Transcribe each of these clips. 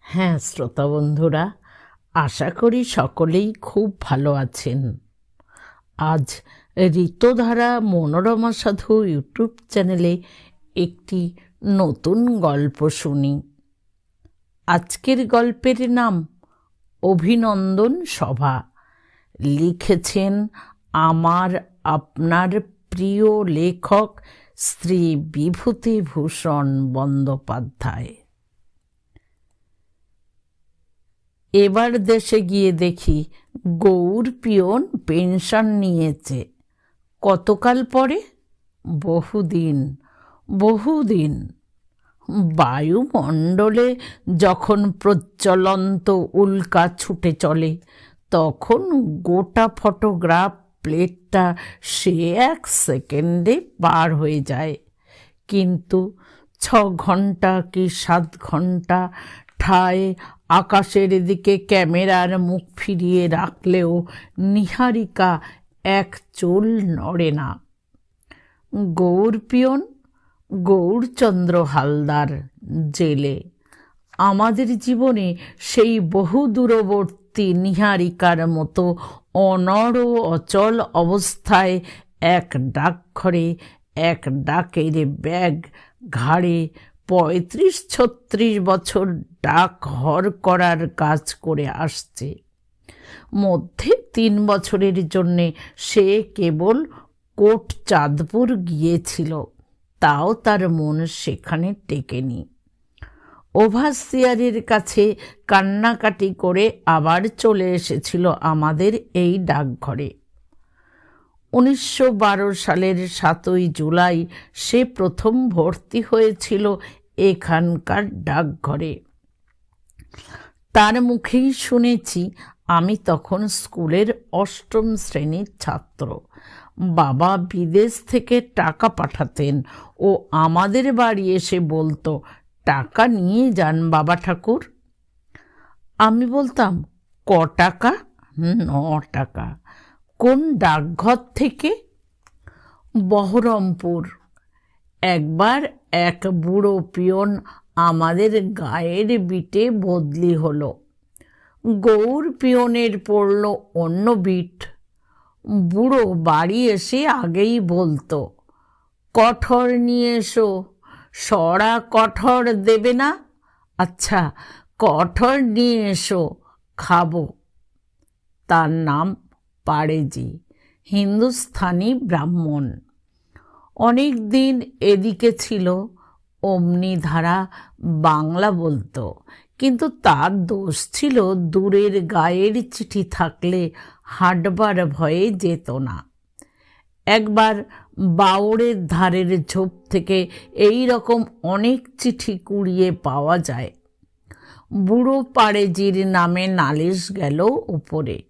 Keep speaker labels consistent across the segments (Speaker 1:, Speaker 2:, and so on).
Speaker 1: হ্যাঁ শ্রোতা বন্ধুরা, আশা করি সকলেই খুব ভালো আছেন। আজ ঋতধারা মনোরমা সাধু ইউটিউব চ্যানেলে একটি নতুন গল্প শুনি। আজকের গল্পের নাম অভিনন্দন সভা। লিখেছেন আমার আপনার প্রিয় লেখক শ্রী বিভূতিভূষণ বন্দ্যোপাধ্যায়। এবার দেশে গিয়ে দেখি গৌর পিয়ন পেনশন নিয়েছে। কতকাল পরে? বহুদিন বহুদিন। বায়ুমণ্ডলে যখন প্রচলন্ত উল্কা ছুটে চলে, তখন গোটা ফটোগ্রাফ প্লেটটা সে এক সেকেন্ডে পার হয়ে যায়। কিন্তু ছ ঘণ্টা কি সাত ঘণ্টা ঠায় আকাশের দিকে ক্যামেরার মুখ ফিরিয়ে রাখলেও নিহারিকা এক চুল নড়ে না। গৌর পিয়ন, গৌরচন্দ্র হালদার, জেলে। আমাদের জীবনে সেই বহু দূরবর্তী নিহারিকার মতো অনড় অচল অবস্থায় এক ডাকঘরে এক ডাকের ব্যাগ ঘাড়ে পঁয়ত্রিশ ছত্রিশ বছর ডাক হর করার কাজ করে আসছে। মধ্যে তিন বছরের জন্যে সে কেবল কোট চাঁদপুর গিয়েছিল, তাও তার মন সেখানে টেকেনি। ওভাসিয়ারের কাছে কান্নাকাটি করে আবার চলে এসেছিল আমাদের এই ডাকঘরে। উনিশশো বারো সালের সাতই জুলাই সে প্রথম ভর্তি হয়েছিল এখানকার ডাকঘরে। তার মুখেই শুনেছি, আমি তখন স্কুলের অষ্টম শ্রেণির ছাত্র। বাবা বিদেশ থেকে টাকা পাঠাতেন ও আমাদের বাড়ি এসে বলতো টাকা নিয়ে যান বাবা ঠাকুর। আমি বলতাম, ক টাকা? ন টাকা। কোন ডাকঘর থেকে? বহরমপুর। একবার এক বুড়ো পিয়ন আমাদের গায়ের বিটে বদলি হলো। গৌর পিয়নের পড়ল অন্য বিট। বুড়ো বাড়ি এসে আগেই বলতো। কঠর নিয়ে এসো। সরা কঠর দেবে না? আচ্ছা কঠর নিয়ে এসো, খাব। তার নাম পাড়েজি, হিন্দুস্থানি ব্রাহ্মণ। অনেক দিন এদিকে ছিল, অমনি ধারা বাংলা বলতো। কিন্তু তার দোষ ছিল দূরের গায়ের চিঠি থাকলে হাঁটবার ভয়ে যেত না। একবার বাউড়ের ধারের ঝোপ থেকে এই রকম অনেক চিঠি কুড়িয়ে পাওয়া যায়। বুড়ো পাড়েজির নামে নালিশ গেল উপরে।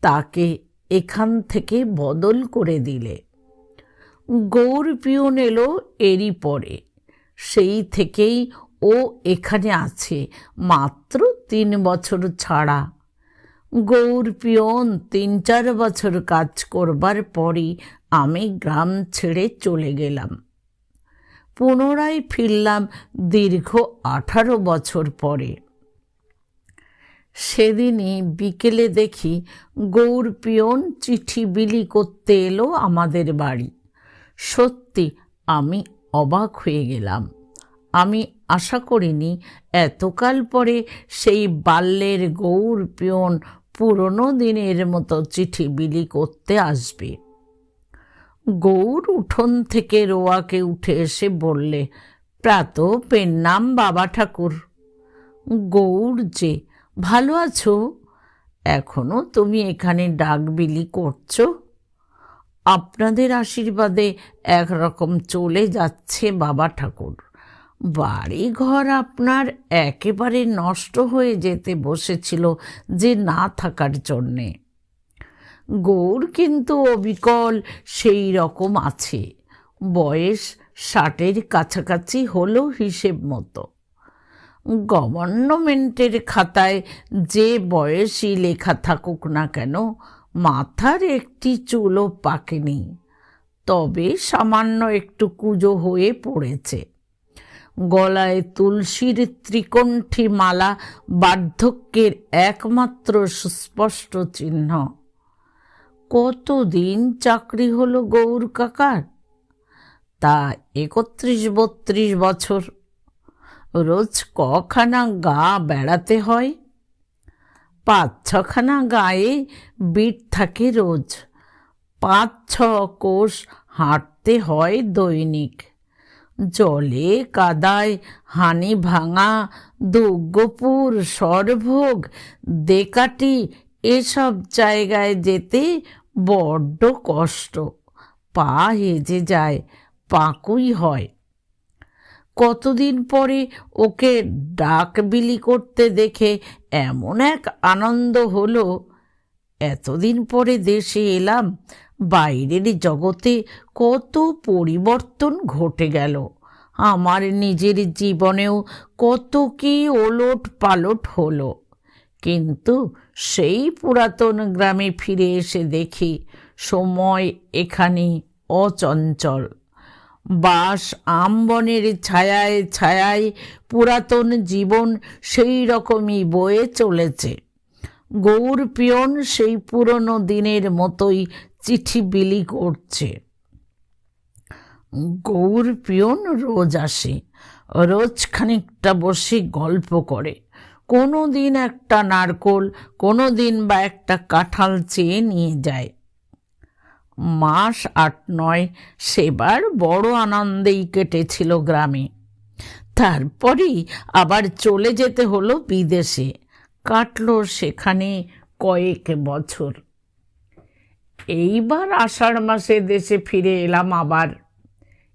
Speaker 1: তাকে এখান থেকে বদল করে দিলে। গৌর পিয়ন এলো এরই পরে। সেই থেকেই ও এখানে আছে। মাত্র তিন বছর ছাড়া গৌর পিয়ন তিন চার বছর কাজ করবার পরই আমি গ্রাম ছেড়ে চলে গেলাম। পুনরায় ফিরলাম দীর্ঘ আঠারো বছর পরে। সেদিনই বিকেলে দেখি গৌর পিয়ন চিঠি বিলি করতে এলো আমাদের বাড়ি। সত্যি আমি অবাক হয়ে গেলাম। আমি আশা করিনি এতকাল পরে সেই বাল্যের গৌর পিয়ন পুরনো দিনের মতো চিঠি বিলি করতে আসবে। গৌর উঠোন থেকে রোয়াকে উঠে এসে বললে, প্রাত, পেন নাম বাবা ঠাকুর। গৌর যে, ভালো আছো? এখনও তুমি এখানে ডাক বিলি করছ? আপনাদের আশীর্বাদে একরকম চলে যাচ্ছে বাবা ঠাকুর। বাড়ি ঘর আপনার একেবারে নষ্ট হয়ে যেতে বসেছিল যে না থাকার জন্যে। গৌর কিন্তু অবিকল সেই রকম আছে। বয়স ষাটের কাছাকাছি হলো হিসেব মতো। গভর্নমেন্টের খাতায় যে বয়সই লেখা থাকুক না কেন, মাথার একটি চুলও পাকেনি। তবে সামান্য একটু কুজো হয়ে পড়েছে। গলায় তুলসীর ত্রিকণ্ঠী মালা বার্ধক্যের একমাত্র সুস্পষ্ট চিহ্ন। কতদিন চাকরি হলো গৌর কাকার? তা একত্রিশ বত্রিশ বছর। রোজ কখানা গা বেড়াতে হয়। পাঁচ ছখানা গায়ে বিট থাকে রোজ। পাঁচ ছ কোষ হাঁটতে হয় দৈনিক। জলে কাদায় হানি ভাঙা দুর্গপুর সরভোগ, দেকাটি এসব জায়গায় যেতে বড্ড কষ্ট। পা হেজে যায়, পাকুই হয়। কতদিন পরে ওকে ডাক বিলি করতে দেখে এমন এক আনন্দ হলো। এতদিন পরে দেশে এলাম বাইরের জগতে কত পরিবর্তন ঘটে গেল। আমার নিজের জীবনেও কত কি ওলট পালট হলো। কিন্তু সেই পুরাতন গ্রামে ফিরে এসে দেখি সময় এখানে অচঞ্চল। বাস আমবনের ছায়ায় ছায়ায় পুরাতন জীবন সেই রকমই বয়ে চলেছে। গৌর পিয়ন সেই পুরনো দিনের মতোই চিঠি বিলি করছে। গৌর পিয়ন রোজ আসে, রোজ খানিকটা বসে গল্প করে। কোনো দিন একটা নারকোল কোনো দিন বা একটা কাঁঠাল চেয়ে নিয়ে যায়। মাস আট নয়, সেবার বড় আনন্দেই কেটেছিল গ্রামে। তারপরেই আবার চলে যেতে হলো বিদেশে। কাটলো সেখানে কয়েক বছর। এইবার আষাঢ় মাসে দেশে ফিরে এলাম আবার।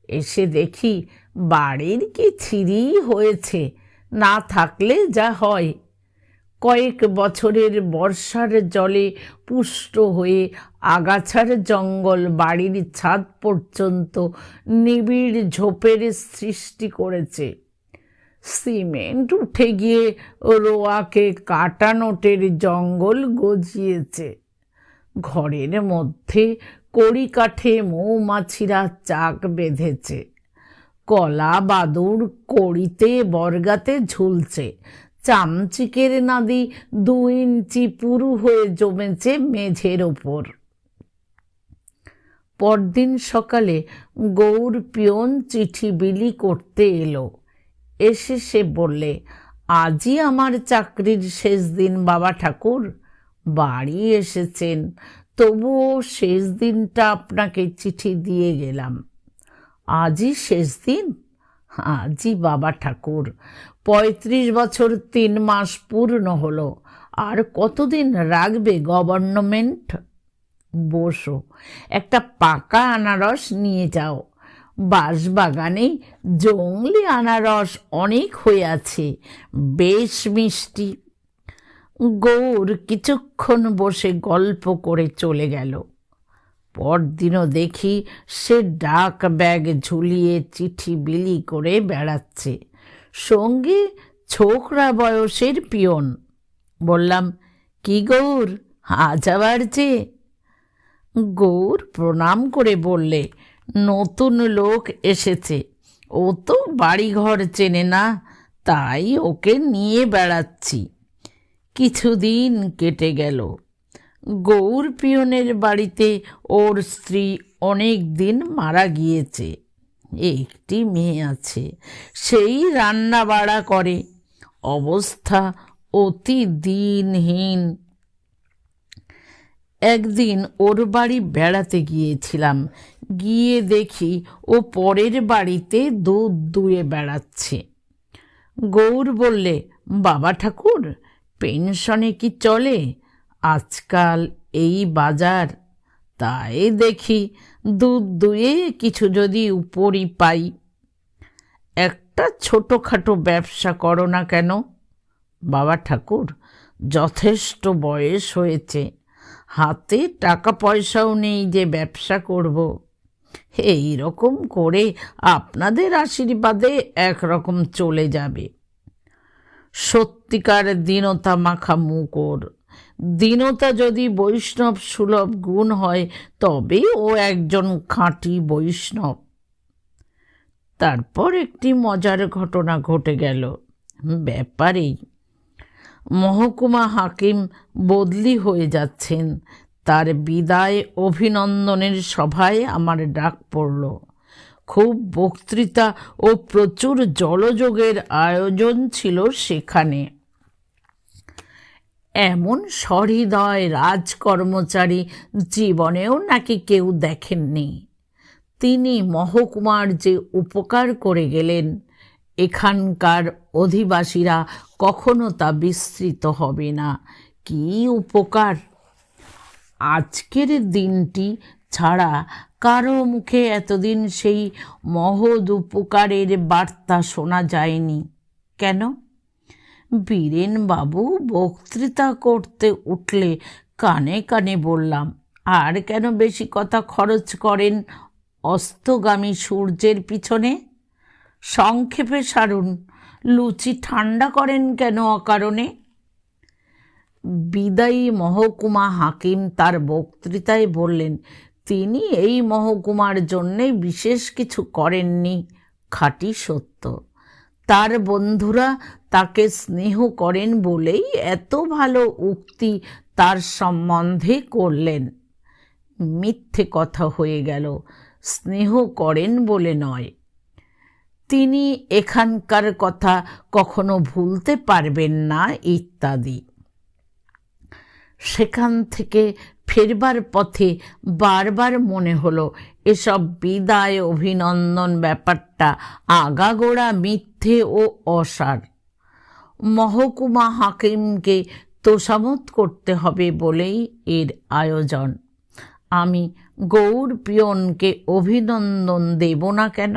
Speaker 1: এসে দেখি বাড়ির কি ছিঁড়ি হয়েছে, না থাকলে যা হয়। কয়েক বছরের বর্ষার জলে পুষ্ট হয়ে আগাছার জঙ্গল বাড়ির ছাদ পর্যন্ত নিবিড় ঝোপের সৃষ্টি করেছে। সিমেন্ট উঠে গিয়ে রোয়াকে কাটা নোটের জঙ্গল গজিয়েছে। ঘরের মধ্যে কড়ি কাঠে মৌমাছিরা চাক বেঁধেছে। কলা বাদুর কড়িতে বর্গাতে ঝুলছে। চামচিকের নাদি দু ইঞ্চি পুরু হয়ে জমেছে মেঝের ওপর। পরদিন সকালে গৌর পিয়ন চিঠি বিলি করতে এলো। এসে সে বললে, আজই আমার চাকরির শেষ দিন, বাবা ঠাকুর। বাড়ি এসেছেন। তবুও শেষ দিনটা আপনাকে চিঠি দিয়ে গেলাম। আজই শেষ দিন? আজই বাবা ঠাকুর, পঁয়ত্রিশ বছর তিন মাস পূর্ণ হলো। আর কতদিন রাখবে গভর্নমেন্ট? বসো, একটা পাকা আনারস নিয়ে যাও। বাঁশবাগানে জঙ্গলি আনারস অনেক হয়ে আছে। বেশ মিষ্টি। গৌর কিছুক্ষণ বসে গল্প করে চলে গেল। পরদিনও দেখি সে ডাক ব্যাগ ঝুলিয়ে চিঠি বিলি করে বেড়াচ্ছে। সঙ্গে ছোকরা বয়সের পিয়ন। বললাম, কি গৌর, আজ আবার যে? গৌর প্রণাম করে বললে, নতুন লোক এসেছে। ও তো বাড়িঘর চেনে না, তাই ওকে নিয়ে বেড়াচ্ছি। কিছুদিন কেটে গেল। গৌর পিয়নের বাড়িতে ওর স্ত্রী অনেক দিন মারা গিয়েছে। একটি মেয়ে আছে, সেই রান্না বাড়া করে। অবস্থা অতি দিনহীন। একদিন ওর বাড়ি বেড়াতে গিয়েছিলাম। গিয়ে দেখি ও পরের বাড়িতে দুধ দুয়ে বেড়াচ্ছে। গৌর বললে, বাবা ঠাকুর পেনশনে কি চলে? আজকাল এই বাজার। তাই দেখি দুধ দুয়ে কিছু যদি উপরই পাই। একটা ছোটোখাটো ব্যবসা করো না কেন? বাবা ঠাকুর, যথেষ্ট বয়স হয়েছে। হাতে টাকা পয়সাও নেই যে ব্যবসা করব। এই রকম করে আপনাদের আশীর্বাদে একরকম চলে যাবে। সত্যিকার দীনতা মাখা মুখর দীনতা যদি বৈষ্ণব সুলভ গুণ হয় তবে ও একজন খাঁটি বৈষ্ণব। তারপর একটি মজার ঘটনা ঘটে গেল। ব্যাপারেই মহকুমা হাকিম বদলি হয়ে যাচ্ছেন। তার বিদায় অভিনন্দনের সভায় আমার ডাক পড়ল। খুব বক্তৃতা ও প্রচুর জলযোগের আয়োজন ছিল সেখানে। এমন সহৃদয় রাজকর্মচারী জীবনেও নাকি কেউ দেখেননি। তিনি মহকুমার যে উপকার করে গেলেন, এখানকার অধিবাসীরা কখনো তা বিস্তৃত হবে না। কি উপকার? আজকের দিনটি ছাড়া কারও মুখে এতদিন সেই মহৎ উপকারের বার্তা শোনা যায়নি। কেন? বীরেনবাবু বক্তৃতা করতে উঠলে কানে কানে বললাম, আর কেন বেশি কথা খরচ করেন অস্তগামী সূর্যের পিছনে? সংক্ষেপে সারুন, লুচি ঠান্ডা করেন কেন অকারণে? বিদায়ী মহকুমা হাকিম তার বক্তৃতায় বললেন তিনি এই মহকুমার জন্যে বিশেষ কিছু করেননি, খাঁটি সত্য। তার বন্ধুরা তাকে স্নেহ করেন বলেই এত ভালো উক্তি তার সম্বন্ধে করলেন। মিথ্যে কথা হয়ে গেল, স্নেহ করেন বলে নয়। তিনি এখানকার কথা কখনো ভুলতে পারবেন না ইত্যাদি। সেখান থেকে ফেরবার পথে বারবার মনে হলো, এসব বিদায় অভিনন্দন ব্যাপারটা আগাগোড়া মিথ্যে ও অসার। মহকুমা হাকিমকে তোষামত করতে হবে বলেই এর আয়োজন। আমি গৌর পিয়নকে অভিনন্দন দেব না কেন?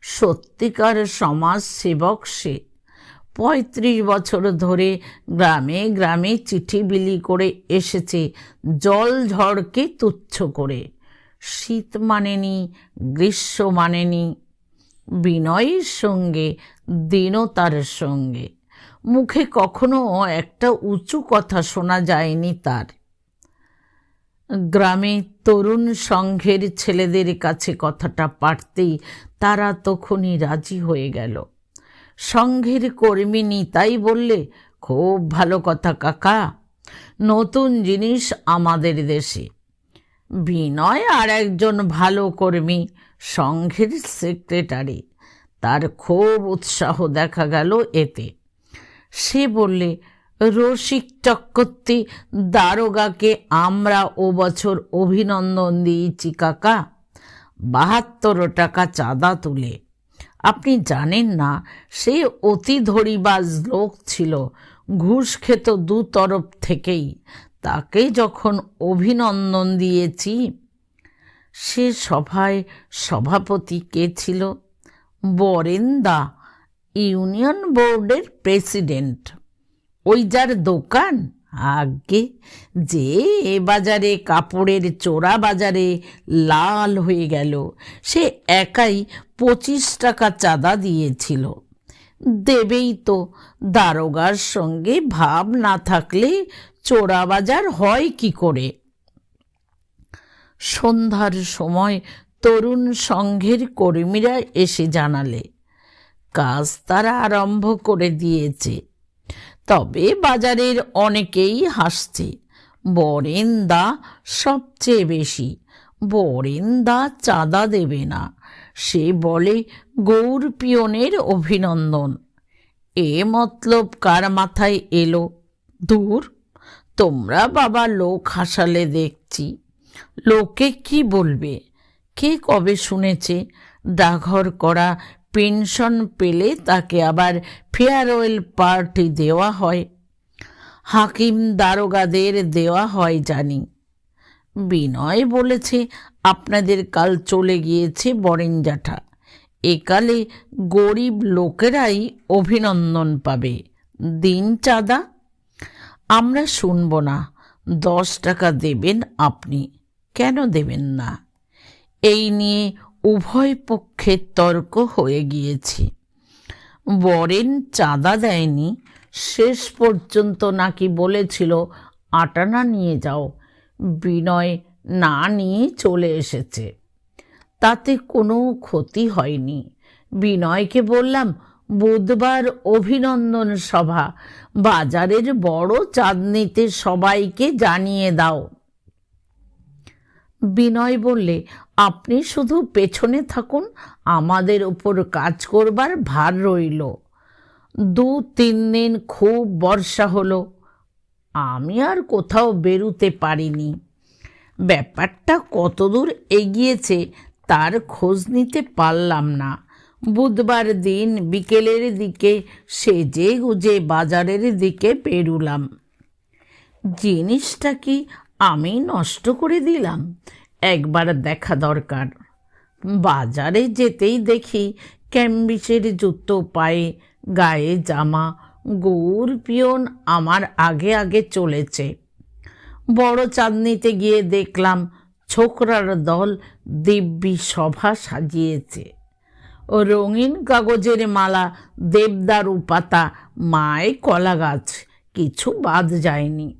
Speaker 1: সত্যিকার সমাজ সেবক সে। পঁয়ত্রিশ বছর ধরে গ্রামে গ্রামে চিঠি বিলি করে এসেছে জল ঝড়কে তুচ্ছ করে। শীত মানেনি, গ্রীষ্ম মানেনি, বিনয়ের সঙ্গে, দীনতার সঙ্গে। মুখে কখনো একটা উঁচু কথা শোনা যায়নি তার। গ্রামে তরুণ সংঘের ছেলেদের কাছে কথাটা পারতেই তারা তখনই রাজি হয়ে গেল। সংঘের কর্মিনী তাই বললে, খুব ভালো কথা কাকা, নতুন জিনিস আমাদের দেশে। বিনয় আর একজন ভালো কর্মী সংঘের সেক্রেটারি তার খুব উৎসাহ দেখা গেল এতে। সে বললে, রসিক চক্রবর্তী, দারোগাকে আমরা ও বছর অভিনন্দন দিয়েছি কাকা। বাহাত্তর টাকা চাঁদা তুলে আপনি জানেন না, সে অতি ধরিবাজ লোক ছিল, ঘুষ খেত দু তরফ থেকেই। তাকে যখন অভিনন্দন দিয়েছি, সে সভায় সভাপতি কে ছিল? বরেন্দা, ইউনিয়ন বোর্ডের প্রেসিডেন্ট। ওই যার দোকান? আগে যে এ বাজারে কাপড়ের চোরা বাজারে লাল হয়ে গেল। সে একাই পঁচিশ টাকা চাঁদা দিয়েছিল। দেবেই তো দারোগার সঙ্গে ভাব না থাকলে চোরা বাজার হয় কি করে? সন্ধ্যার সময় তরুণ সংঘের কর্মীরা এসে জানালে, কাজ তারা আরম্ভ করে দিয়েছে। তবে বাজারের অনেকেই হাসছে, বরেন্দা সবচেয়ে বেশি, বরেন্দা চাঁদা দেবে না। সে বলে, গৌর পিয়নের অভিনন্দন। এ মতলব কার মাথায় এলো? দূর, তোমরা বাবা লোক হাসালে দেখছি। লোকে কি বলবে? কে কবে শুনেছে? ডাঘর করা পেনশন পেলে তাকে আবার ফেয়ারওয়েল পার্টি দেওয়া হয়। হাকিম দারোগাদের দেওয়া হয় জানি। বিনয় বলেছে, আপনাদের কাল চলে গিয়েছে বরেন জ্যাঠা একালে গরিব লোকেরাই অভিনন্দন পাবে। দিন চাঁদা, আমরা শুনব না। দশ টাকা দেবেন আপনি। কেন দেবেন না? এই নিয়ে উভয় পক্ষের তর্ক হয়ে গিয়েছে। বরেন চাঁদা দেয়নি। শেষ পর্যন্ত নাকি বলেছিল, আটানা নিয়ে যাও। বিনয় না নিয়ে চলে এসেছে। তাতে কোনো ক্ষতি হয়নি। বিনয়কে বললাম, বুধবার অভিনন্দন সভা। বাজারের বড় চাঁদনিতে সবাইকে জানিয়ে দাও। বিনয় বললে, আপনি শুধু পেছনে থাকুন, আমাদের উপর কাজ করবার ভার রইল। দু তিন দিন খুব বর্ষা হলো। আমি আর কোথাও বেরুতে পারিনি। ব্যাপারটা কতদূর এগিয়েছে তার খোঁজ নিতে পারলাম না। বুধবার দিন বিকেলের দিকে সেজে গুজে বাজারের দিকে পেরুলাম। জিনিসটা কি আমি নষ্ট করে দিলাম? একবার দেখা দরকার। বাজারে যেতেই দেখি ক্যাম্বিসের জুতো পায়ে গায়ে জামা গৌর পিয়ন আমার আগে আগে চলেছে। বড় চাঁদনিতে গিয়ে দেখলাম ছোকরার দল দিব্যি সভা সাজিয়েছে। ও রঙিন কাগজের মালা, দেবদারু পাতা, মায় কলা গাছ, কিছু বাদ যায়নি।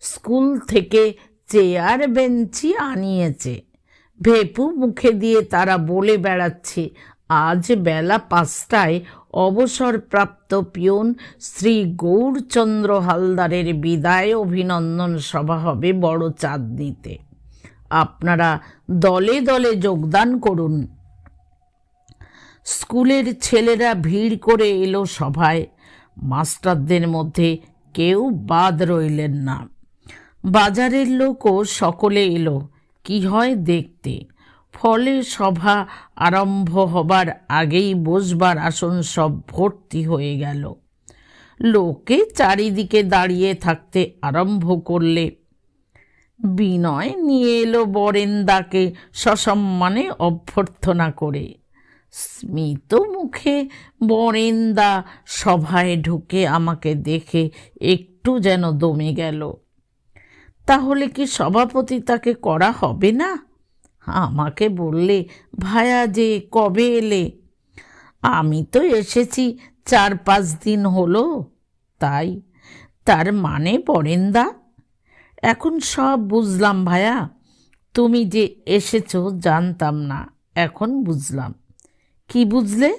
Speaker 1: স্কুল থেকে চেয়ার বেঞ্চি আনিয়েছে। ভেপু মুখে দিয়ে তারা বলে বেড়াচ্ছে আজ বেলা পাঁচটায় অবসরপ্রাপ্ত পিয়ন শ্রী গৌরচন্দ্র হালদারের বিদায় অভিনন্দন সভা হবে বড় চাঁদনিতে। আপনারা দলে দলে যোগদান করুন। স্কুলের ছেলেরা ভিড় করে এলো সভায়। মাস্টারদের মধ্যে কেউ বাদ রইলেন না। বাজারের লোকও সকলে এলো। কি হয় দেখতে। ফলে সভা আরম্ভ হবার আগেই বসবার আসন সব ভর্তি হয়ে গেল। লোকে চারিদিকে দাঁড়িয়ে থাকতে আরম্ভ করলে। বিনয় নিয়ে এলো বরেন্দাকে সসম্মানে অভ্যর্থনা করে। স্মিত মুখে বরেন্দা সভায় ঢুকে আমাকে দেখে একটু যেন দমে গেল। তাহলে কি সভাপতি তাকে করা হবে না? আমাকে বললে, ভায়া, যে কবে এলে? আমি তো এসেছি চার পাঁচ দিন হলো। তাই? তার মানে পরেন্দা এখন সব বুঝলাম ভায়া। তুমি যে এসেছ জানতাম না, এখন বুঝলাম। কি বুঝলে?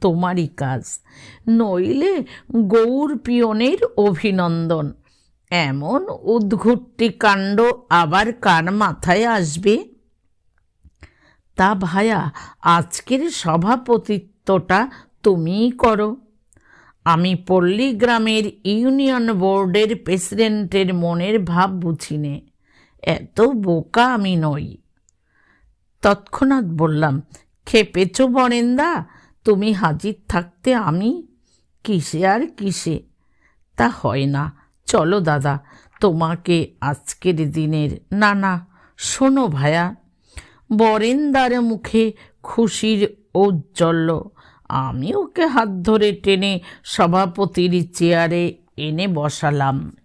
Speaker 1: তোমারই কাজ। নইলে গৌর পিয়নের অভিনন্দন। এমন উদ্ঘুট্টি কাণ্ড আবার কার মাথায় আসবে? তা ভায়া, আজকের সভাপতিত্বটা তুমিই করো। আমি পল্লীগ্রামের ইউনিয়ন বোর্ডের প্রেসিডেন্টের মনের ভাব বুঝিনে, এত বোকা আমি নই। তৎক্ষণাৎ বললাম, খেপেছ বরেন্দা, তুমি হাজির থাকতে আমি? কিসে আর কিসে? তা হয় না, চলো দাদা, তোমাকে আজকের দিনের, না না, শোনো ভায়া বরেন্দার মুখে খুশির ঔজ্জ্বল্য। আমি ওকে হাত ধরে টেনে সভাপতির চেয়ারে এনে বসালাম।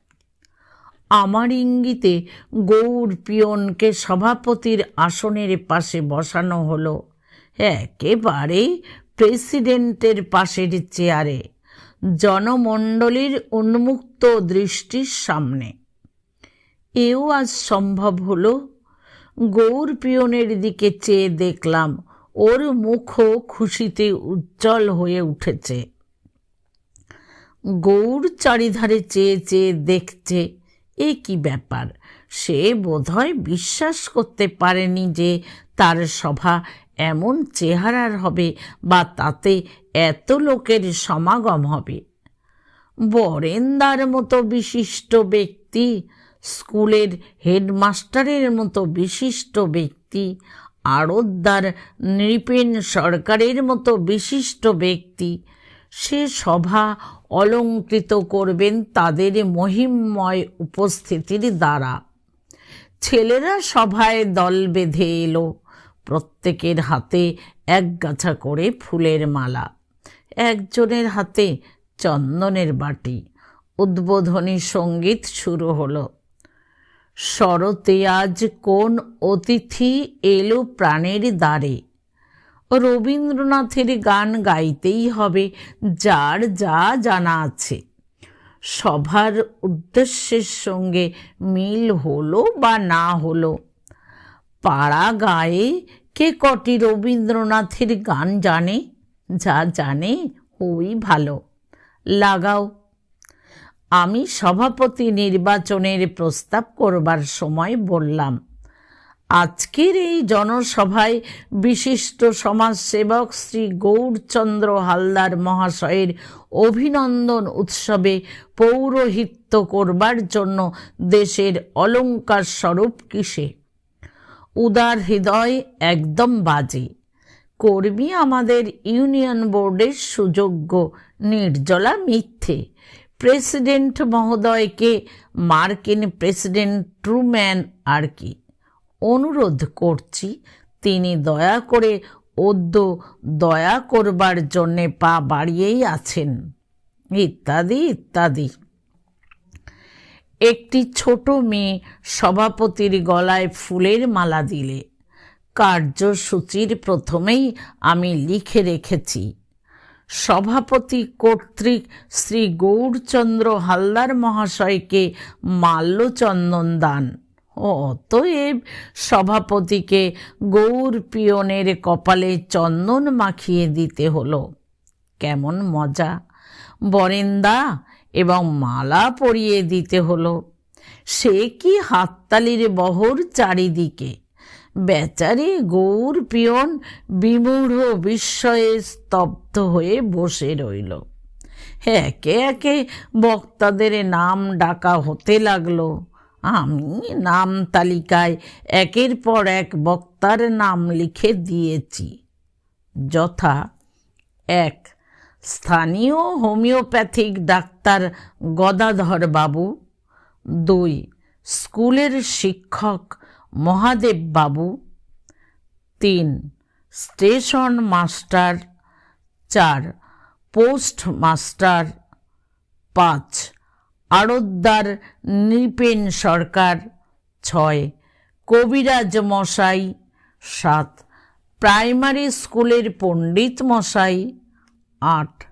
Speaker 1: আমার ইঙ্গিতে গৌর পিয়নকে সভাপতির আসনের পাশে বসানো হলো। একেবারে প্রেসিডেন্টের পাশের চেয়ারে, জনমণ্ডলীর উন্মুক্ত দৃষ্টির সামনে। এও আজ সম্ভব হলো গৌর পিয়নের দিকে চেয়ে দেখলাম, ওর মুখও খুশিতে উজ্জ্বল হয়ে উঠেছে। গৌর চারিধারে চেয়ে চেয়ে দেখছে, এ কি ব্যাপার? সে বোধহয় বিশ্বাস করতে পারেনি যে তার সভা এমন চেহারার হবে বা তাতে এত লোকের সমাগম হবে। বরেন্দার মতো বিশিষ্ট ব্যক্তি স্কুলের হেডমাস্টারের মতো বিশিষ্ট ব্যক্তি, আড়তদার নৃপেন সরকারের মতো বিশিষ্ট ব্যক্তি। সে সভা অলঙ্কৃত করবেন তাদের মহিমময় উপস্থিতির দ্বারা। ছেলেরা সভায় দল বেঁধে এলো। প্রত্যেকের হাতে এক গাছা করে ফুলের মালা, একজনের হাতে চন্দনের বাটি। উদ্বোধনী সংগীত শুরু হলো। শরতে আজ কোন অতিথি এলো প্রাণের দ্বারে? রবীন্দ্রনাথের গান গাইতেই হবে, যার যা জানা আছে। সভার উদ্দেশ্যের সঙ্গে মিল হলো বা না হলো? পাড়া গায়ে কে কটি রবীন্দ্রনাথের গান জানে? যা জানে ওই ভালো। লাগাও। আমি সভাপতি নির্বাচনের প্রস্তাব করবার সময় বললাম, আজকের এই জনসভায় বিশিষ্ট সমাজসেবক শ্রী গৌরচন্দ্র হালদার মহাশয়ের অভিনন্দন উৎসবে পৌরোহিত্য করবার জন্য দেশের অলঙ্কার স্বরূপ কিসে? উদার হৃদয় একদম বাজে। কর্মী আমাদের ইউনিয়ন বোর্ডের সুযোগ্য, নির্জলা মিথ্যে। প্রেসিডেন্ট মহোদয়কে মার্কিন প্রেসিডেন্ট ট্রুম্যান আর কি অনুরোধ করছি তিনি দয়া করে অদ্য দয়া করবার জন্যে পা বাড়িয়েই আছেন ইত্যাদি ইত্যাদি একটি ছোট মেয়ে সভাপতির গলায় ফুলের মালা দিলে কার্যসূচির প্রথমেই আমি লিখে রেখেছি সভাপতি কর্তৃক শ্রী গৌরচন্দ্র হালদার মহাশয়কে মাল্যচন্দন দান। অতএব সভাপতিকে গৌর পিয়নের কপালে চন্দন মাখিয়ে দিতে হলো। কেমন মজা। বরেন্দা এবং মালা পরিয়ে দিতে হলো। সে কি হাততালির বহর চারিদিকে। বেচারি গৌর পিয়ন বিমূঢ় বিস্ময়ে স্তব্ধ হয়ে বসে রইল। একে একে বক্তাদের নাম ডাকা হতে লাগল। আমি নাম তালিকায় একের পর এক বক্তার নাম লিখে দিয়েছি। যথা এক, স্থানীয় হোমিওপ্যাথিক ডাক্তার গদাধর বাবু দুই, স্কুলের শিক্ষক মহাদেব বাবু। তিন, স্টেশন মাস্টার। চার, পোস্ট মাস্টার। পাঁচ, আড়তদার নৃপেন সরকার। ছয়, কবিরাজ মশাই। সাত, প্রাইমারি স্কুলের পণ্ডিত মশাই। আট,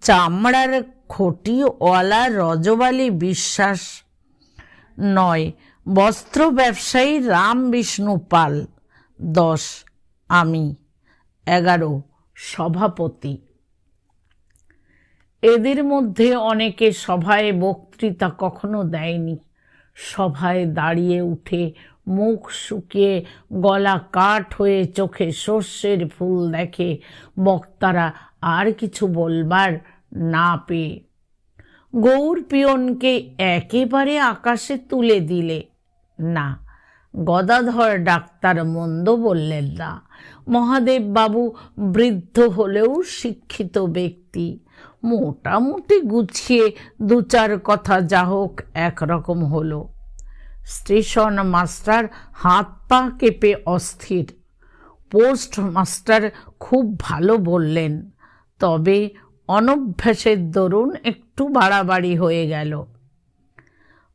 Speaker 1: চামড়ার খটিওয়ালা রজবালি বিশ্বাস। নয় বস্ত্র ব্যবসায়ী রাম বিষ্ণু পাল, দশ, আমি, এগারো, সভাপতি। এদের মধ্যে অনেকে সভায় বক্তৃতা কখনো দেয়নি। সভায় দাঁড়িয়ে উঠে মুখ শুকিয়ে গলা কাঠ হয়ে চোখে সর্ষের ফুল দেখে বক্তারা আর কিছু বলবার না পেয়ে গৌর পিয়নকে একেবারে আকাশে তুলে দিলে। না। গদাধর ডাক্তার মন্দ বললেন না। মহাদেব বাবু বৃদ্ধ হলেও শিক্ষিত ব্যক্তি। মোটামুটি গুছিয়ে দু চার কথা যা হোক একরকম হলো। স্টেশন মাস্টার হাত পা কেঁপে অস্থির। পোস্ট মাস্টার খুব ভালো বললেন, তবে অনভ্যাসের দরুন একটু বাড়াবাড়ি হয়ে গেল।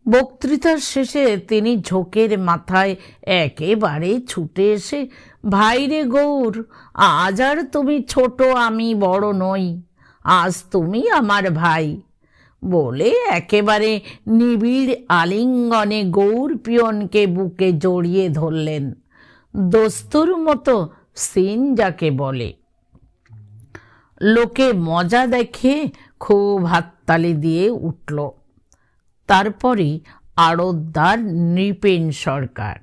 Speaker 1: বক্তৃতার শেষে তিনি ঝোঁকের মাথায় একেবারে ছুটে এসে, ভাইরে গৌর, আজ আর তুমি ছোট, আমি বড় নই, আজ তুমি আমার ভাই। বলে একেবারে নিবিড় আলিঙ্গনে গৌর পিয়নকে বুকে জড়িয়ে ধরলেন। দস্তুর মতো সিন যাকে বলে। লোকে মজা দেখে খুব হাততালি দিয়ে উঠল। তারপরে আড়তদার নৃপেন সরকার।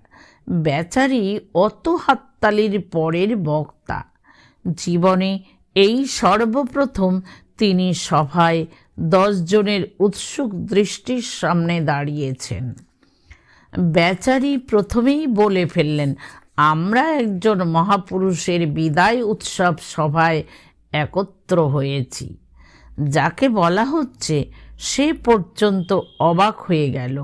Speaker 1: বেচারি অত হাততালির পরের বক্তা। জীবনে এই সর্বপ্রথম তিনি সভায় দশজনের উৎসুক দৃষ্টির সামনে দাঁড়িয়েছেন। বেচারি প্রথমেই বলে ফেললেন, আমরা একজন মহাপুরুষের বিদায় উৎসব সভায় একত্র হয়েছি। যাকে বলা হচ্ছে সে পর্যন্ত অবাক হয়ে গেল।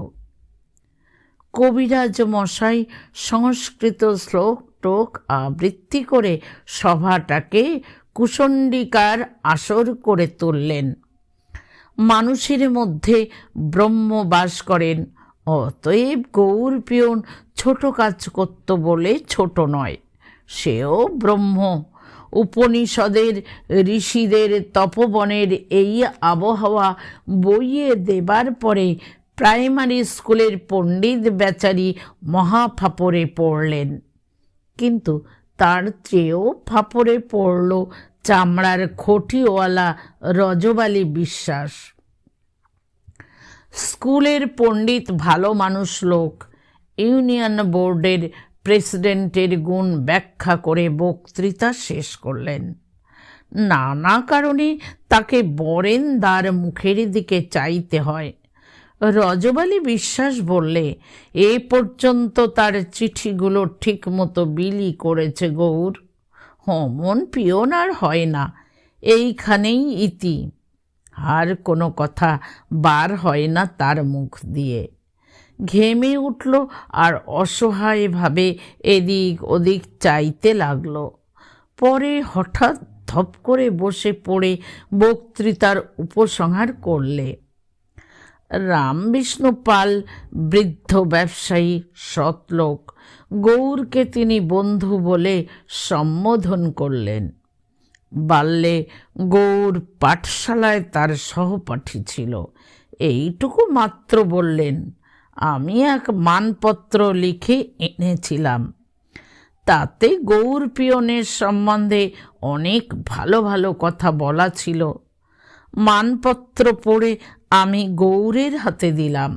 Speaker 1: কবিরাজ মশাই সংস্কৃত শ্লোক টোক আবৃত্তি করে সভাটাকে কুশণ্ডিকার আসর করে তুললেন। মানুষের মধ্যে ব্রহ্ম বাস করেন, অতএব গৌর পিয়ন ছোট কাজ করত বলে ছোট নয়, সেও ব্রহ্ম। উপনিষদের, ঋষিদের, তপবনের এই আবহাওয়া বইয়ে দেবার পরে প্রাইমারি স্কুলের পণ্ডিত বেচারি মহাফাপড়ে পড়লেন। কিন্তু তার চেয়েও ফাপড়ে পড়ল চামড়ার খটিওয়ালা রজবালি বিশ্বাস। স্কুলের পণ্ডিত ভালো মানুষ লোক, ইউনিয়ন বোর্ডের প্রেসিডেন্টের গুণ ব্যাখ্যা করে বক্তৃতা শেষ করলেন। নানা কারণে তাকে বরেন্দার মুখের দিকে চাইতে হয়। রজবালি বিশ্বাস বললে, এ পর্যন্ত তার চিঠিগুলো ঠিক মতো বিলি করেছে গৌর। হমন পিয়ন আর হয় না। এইখানেই ইতি। আর কোনো কথা বার হয় না তার মুখ দিয়ে। ঘেমে উঠল আর অসহায়ভাবে এদিক ওদিক চাইতে লাগল। পরে হঠাৎ ধপ করে বসে পড়ে বক্তৃতার উপসংহার করলে। রামবিষ্ণু পাল, বৃদ্ধ ব্যবসায়ী সৎলোক গৌরকে তিনি বন্ধু বলে সম্বোধন করলেন। বাল্যে গৌর পাঠশালায় তার সহপাঠী ছিল। এইটুকু মাত্র বললেন। আমি এক মানপত্র লিখে এনেছিলাম। তাতে গৌর পিয়নের সম্বন্ধে অনেক ভালো ভালো কথা বলা ছিল। মানপত্র পড়ে আমি গৌরের হাতে দিলাম।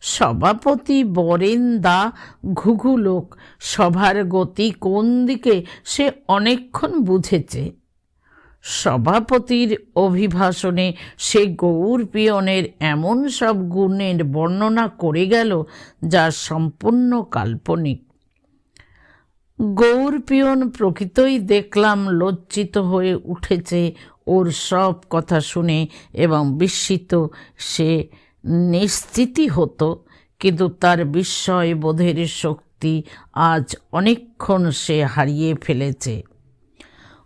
Speaker 1: সভাপতি বরেন দা ঘুঘু লোক, সভার গতি কোন দিকে সে অনেকক্ষণ বুঝেছে। সভাপতির অভিভাষণে সে গৌর পিয়নের এমন সব গুণের বর্ণনা করে গেল যা সম্পূর্ণ কাল্পনিক। গৌর পিয়ন প্রকৃতই দেখলাম লজ্জিত হয়ে উঠেছে ওর সব কথা শুনে এবং বিস্মিত সে নিশ্চিতই হতো, কিন্তু তার বিস্ময় বোধের শক্তি আজ অনেকক্ষণ সে হারিয়ে ফেলেছে।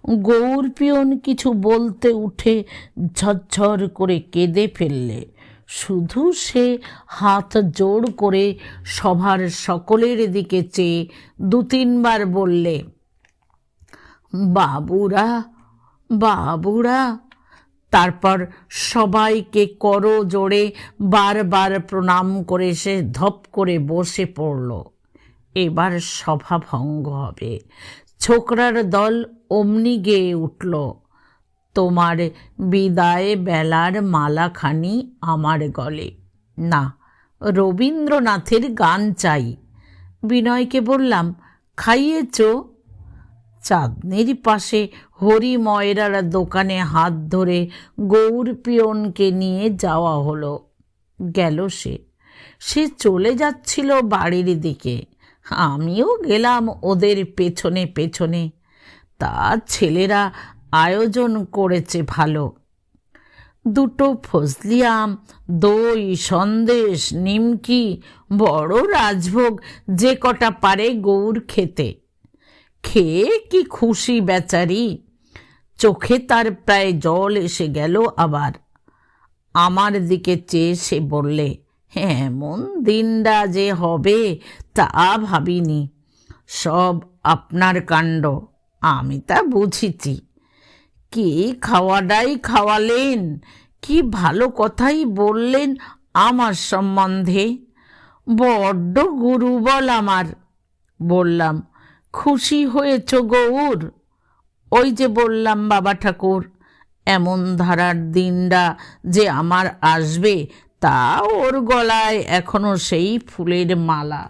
Speaker 1: গৌর পিয়ন কিছু বলতে উঠে ঝরঝর করে কেঁদে ফেললে। শুধু সে হাত জোড় করে সভার সকলের দিকে চেয়ে দু তিনবার বললে, বাবুরা বাবুরা, তারপর সবাইকে কর জোড়ে বারবার প্রণাম করে সে ধপ করে বসে পড়ল। এবার সভা ভঙ্গ হবে। ছোকরার দল অমনি গেয়ে উঠল। তোমার বিদায় বেলার মালাখানি আমার গলে। না, রবীন্দ্রনাথের গান চাই। বিনয়কে বললাম, খাইয়েছ? চাঁদনির পাশে হরি ময়রার দোকানে হাত ধরে গৌর পিয়নকে নিয়ে যাওয়া হলো। গেল সে। সে চলে যাচ্ছিল বাড়ির দিকে। আমিও গেলাম ওদের পেছনে পেছনে। তার ছেলেরা আয়োজন করেছে ভালো। দুটো ফজলিয়াম, দই, সন্দেশ, নিমকি, বড় রাজভোগ, যে কটা পারে গৌর খেতে। খেয়ে কি খুশি বেচারি। চোখে তার প্রায় জল এসে গেল আবার। আমার দিকে চেয়ে সে বললে এমন দিনটা যে হবে তা ভাবিনি। সব আপনার কাণ্ড, আমি তা বুঝিছি। কি খাওয়াটাই খাওয়ালেন, কি ভালো কথাই বললেন আমার সম্বন্ধে? বড্ড গুরুবল আমার, বললাম। খুশি হয়েছ গৌর? ওই যে বললাম, বাবা ঠাকুর, এমন ধারার দিনটা যে আমার আসবে তা ওর গলায় এখনও সেই ফুলের মালা।